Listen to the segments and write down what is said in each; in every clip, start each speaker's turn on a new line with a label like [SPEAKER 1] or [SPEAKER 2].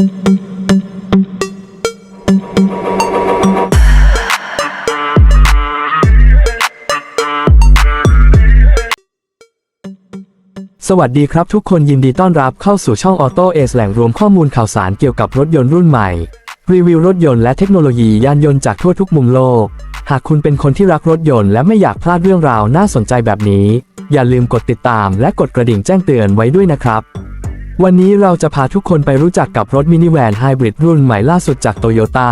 [SPEAKER 1] สวัสดีครับทุกคนยินดีต้อนรับเข้าสู่ช่องออโต้เอสแหล่งรวมข้อมูลข่าวสารเกี่ยวกับรถยนต์รุ่นใหม่ รีวิวรถยนต์และเทคโนโลยียานยนต์จากทั่วทุกมุมโลก หากคุณเป็นคนที่รักรถยนต์และไม่อยากพลาดเรื่องราวน่าสนใจแบบนี้ อย่าลืมกดติดตามและกดกระดิ่งแจ้งเตือนไว้ด้วยนะครับ วันนี้เราจะพาทุกคนไปรู้จักกับรถมินิแวนไฮบริดรุ่นใหม่ล่าสุดจากโตโยต้า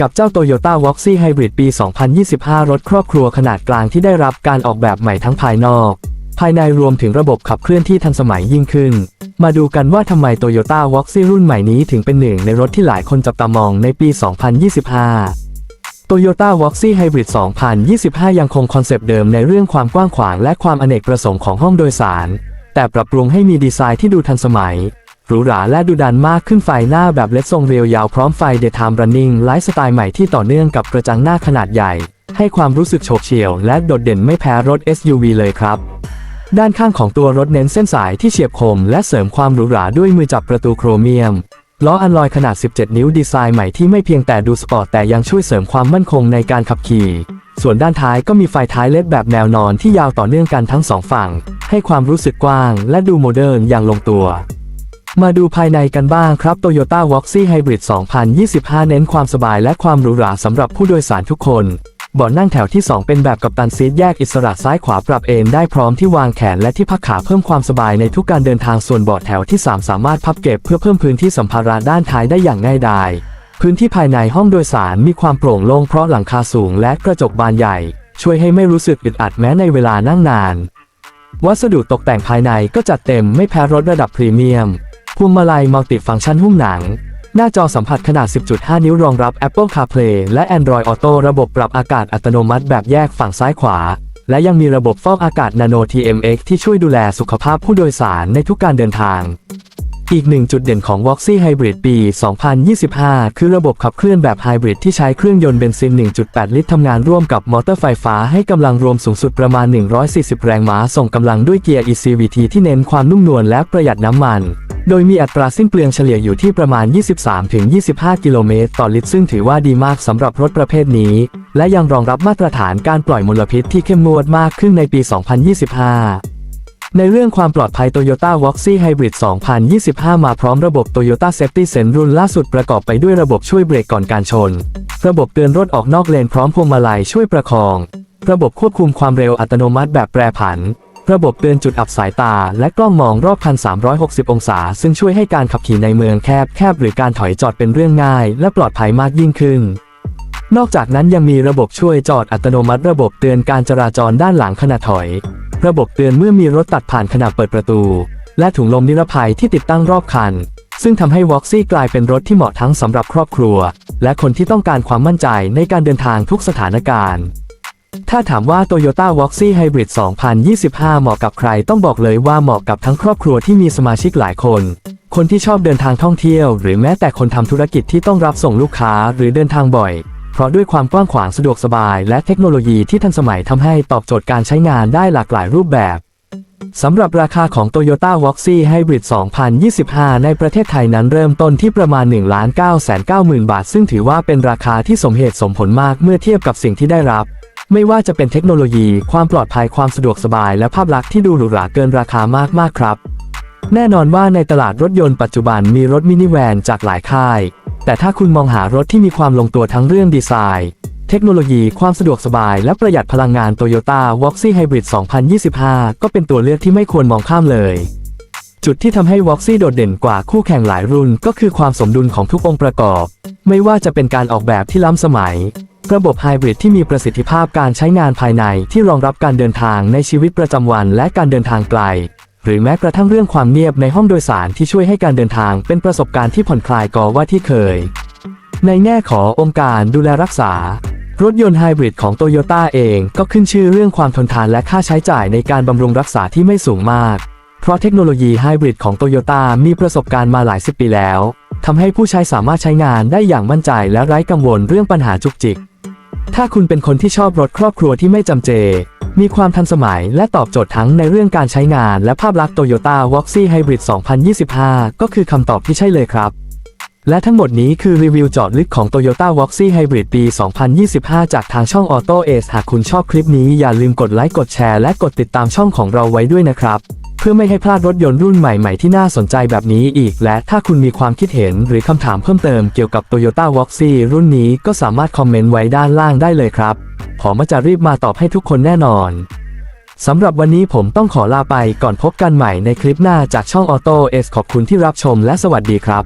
[SPEAKER 1] กับเจ้า Toyota v o x y Hybrid ปี 2025 รถครอบครัวขนาดกลางที่ได้รับการออกแบบใหม่ทั้งภายนอก ภายในรวมถึงระบบขับเคลื่อนที่ทันสมัยยิ่งขึ้น มาดูกันว่าทำไม Toyota v o x y รุ่นใหม่นี้ถึงเป็นหนึ่งในรถที่หลายคนจับตามองในปี 2025 Toyota v o x y Hybrid 2025 ยังคงคอนเซปต์เดิมในเรื่องความกว้างขวางและความอเนกประสงค์ของห้องโดยสาร แต่ปรับปรุงให้มีดีไซน์ที่ดูทันสมัย หรูหราและดูดันมากขึ้นไฟหน้าแบบเลดทรงเรียวยาวพร้อมไฟ Daytime Running ไลฟ์สไตล์ใหม่ที่ต่อเนื่องกับกระจังหน้าขนาดใหญ่ ให้ความรู้สึกโฉบเฉี่ยวและโดดเด่นไม่แพ้รถ SUV เลยครับ ด้านข้างของตัวรถเน้นเส้นสายที่เฉียบคม และเสริมความหรูหราด้วยมือจับประตูโครเมียมล้ออัลลอยขนาด 17 นิ้วดีไซน์ใหม่ที่ไม่เพียงแต่ดูสปอร์ตแต่ยังช่วยเสริมความมั่นคงในการขับขี่ ส่วนด้านท้ายก็มีไฟท้ายเลดแบบแนวนอนที่ยาวต่อเนื่องกันทั้งสองฝั่ง ให้ความรู้สึกกว้าง และดูโมเดิร์นอย่างลงตัว มาดูภายในกันบ้างครับ Toyota v o x y Hybrid 2025 เน้นความสบายและความหรูหราสำหรับผู้โดยสารทุกคนเบาะนั่งแถวที่ 2 เป็นแบบกัปตันซีทแยกอิสระซ้ายขวาปรับเอนได้พร้อมที่วางแขนและที่พักขาเพิ่มความสบายในทุกการเดินทางส่วนเบาะแถวที่ 3 สามารถพับเก็บเพื่อเพิ่มพื้นที่สัมภาระด้านท้ายได้อย่างง่ายดาย พื้นที่ภายในห้องโดยสารมีความโปร่งโล่งเพราะหลังคาสูงและกระจกบานใหญ่ ช่วยให้ไม่รู้สึกอึดอัดแม้ในเวลานั่งนาน วัสดุตกแต่งภายในก็จัดเต็มไม่แพ้รถระดับพรีเมียมพวงมาลัยมัลติฟังก์ชันหุ้มหนัง หน้าจอสัมผัสขนาด 10.5 นิ้วรองรับ Apple CarPlay และ Android Auto ระบบปรับอากาศอัตโนมัติแบบแยกฝั่งซ้ายขวา และยังมีระบบฟอกอากาศ Nano TMX ที่ช่วยดูแลสุขภาพผู้โดยสารในทุกการเดินทาง อีกหนึ่งจุดเด่นของ v o x y Hybrid ปี 2025 คือระบบขับเคลื่อนแบบไฮบริดที่ใช้เครื่องยนต์เบนซิน 1.8 ลิตรทำงานร่วมกับมอเตอร์ไฟฟ้าให้กำลังรวมสูงสุดประมาณ 140 แรงม้า ส่งกำลังด้วยเกียร์ ECVT ที่เน้นความนุ่มนวลและประหยัดน้ำมัน โดยมีอัตราสิ้นเปลืองเฉลี่ยอยู่ที่ประมาณ 23-25 กิโลเมตรต่อลิตร ซึ่งถือว่าดีมากสำหรับรถประเภทนี้ และยังรองรับมาตรฐานการปล่อยมลพิษที่เข้มงวดมากขึ้นในปี 2025 ในเรื่องความปลอดภัย Toyota v o x y Hybrid 2025 มาพร้อมระบบ Toyota Safety Sense รุ่นล่าสุดประกอบไปด้วยระบบช่วยเบรกก่อนการชน ระบบเตือนรถออกนอกเลนพร้อมพวงมาลัยช่วยประคอง ระบบควบคุมความเร็วอัตโนมัติแบบแปรผัน ระบบเตือนจุดอับสายตา และกล้องมองรอบคัน 360 องศา ซึ่งช่วยให้การขับขี่ในเมืองแคบแคบหรือการถอยจอดเป็นเรื่องง่าย และปลอดภัยมากยิ่งขึ้นนอกจากนั้นยังมีระบบช่วยจอดอัตโนมัติระบบเตือนการจราจรด้านหลังขณะถอย ระบบเตือนเมื่อมีรถตัดผ่านขณะเปิดประตู และถุงลมนิรภัยที่ติดตั้งรอบคัน ซึ่งทำให้ v o x y กลายเป็นรถที่เหมาะทั้งสำหรับครอบครัว และคนที่ต้องการความมั่นใจในการเดินทางทุกสถานการณ์ ถ้าถามว่า Toyota v o x y Hybrid 2025 เหมาะกับใครต้องบอกเลยว่าเหมาะกับทั้งครอบครัวที่มีสมาชิกหลายคน คนที่ชอบเดินทางท่องเที่ยว หรือแม้แต่คนทำธุรกิจที่ต้องรับส่งลูกค้าหรือเดินทางบ่อย เพราะด้วยความกว้างขวางสะดวกสบาย และเทคโนโลยีที่ทันสมัยทำให้ตอบโจทย์การใช้งานได้หลากหลายรูปแบบสำหรับราคาของ Toyota v o x y Hybrid 2025 ในประเทศไทยนั้นเริ่มต้นที่ประมาณ 1 9 9 0 0 0 0 บาท ซึ่งถือว่าเป็นราคาที่สมเหตุสมผลมากเมื่อเทียบกับสิ่งที่ได้รับ ไม่ว่าจะเป็นเทคโนโลยี ความปลอดภัยความสะดวกสบาย และภาพลักษณ์ที่ดูหรูหราเกินราคามากมากๆครับ แน่นอนว่าในตลาดรถยนต์ปัจจุบันมีรถมินิแวนจากหลายค่าย แต่ถ้าคุณมองหารถที่มีความลงตัวทั้งเรื่องดีไซน์ เทคโนโลยีความสะดวกสบายและประหยัดพลังงาน Toyota v o x y Hybrid 2025 ก็เป็นตัวเลือกที่ไม่ควรมองข้ามเลย จุดที่ทำให้ v o x y โดดเด่นกว่าคู่แข่งหลายรุ่น ก็คือความสมดุลของทุกองค์ประกอบ ไม่ว่าจะเป็นการออกแบบที่ล้ำสมัย ระบบไฮบริดที่มีประสิทธิภาพการใช้งานภายในที่รองรับการเดินทางในชีวิตประจำวันและการเดินทางไกล หรือแม้กระทั่งเรื่องความเงียบในห้องโดยสารที่ช่วยให้การเดินทางเป็นประสบการณ์ที่ผ่อนคลายกว่าที่เคย ในแง่ขององค์การดูแลรักษา รถยนต์ไฮบริดของโตโยต้าเองก็ขึ้นชื่อเรื่องความทนทานและค่าใช้จ่ายในการบำรุงรักษาที่ไม่สูงมาก เพราะเทคโนโลยีไฮบริดของโตโยต้ามีประสบการณ์มาหลายสิบปีแล้วทำให้ผู้ใช้สามารถใช้งานได้อย่างมั่นใจและไร้กังวลเรื่องปัญหาจุกจิก ถ้าคุณเป็นคนที่ชอบรถครอบครัวที่ไม่จำเจ มีความทันสมัยและตอบโจทย์ทั้งในเรื่องการใช้งานและภาพลักษณ์ Toyota v o x y Hybrid 2025 ก็คือคำตอบที่ใช่เลยครับ และทั้งหมดนี้คือรีวิวเจาะลึกของ Toyota v o x y Hybrid ปี 2025 จากทางช่อง Auto Ace หากคุณชอบคลิปนี้อย่าลืมกดไลค์กดแชร์และกดติดตามช่องของเราไว้ด้วยนะครับเพื่อไม่ให้พลาดรถยนต์รุ่นใหม่ ๆ ที่น่าสนใจแบบนี้อีก และถ้าคุณมีความคิดเห็นหรือคำถามเพิ่มเติมเกี่ยวกับ Toyota v o x y รุ่นนี้ก็สามารถคอมเมนต์ไว้ด้านล่างได้เลยครับ ผมจะรีบมาตอบให้ทุกคนแน่นอน สำหรับวันนี้ผมต้องขอลาไปก่อนพบกันใหม่ในคลิปหน้าจากช่องออโต้เอสขอบคุณที่รับชมและสวัสดีครับ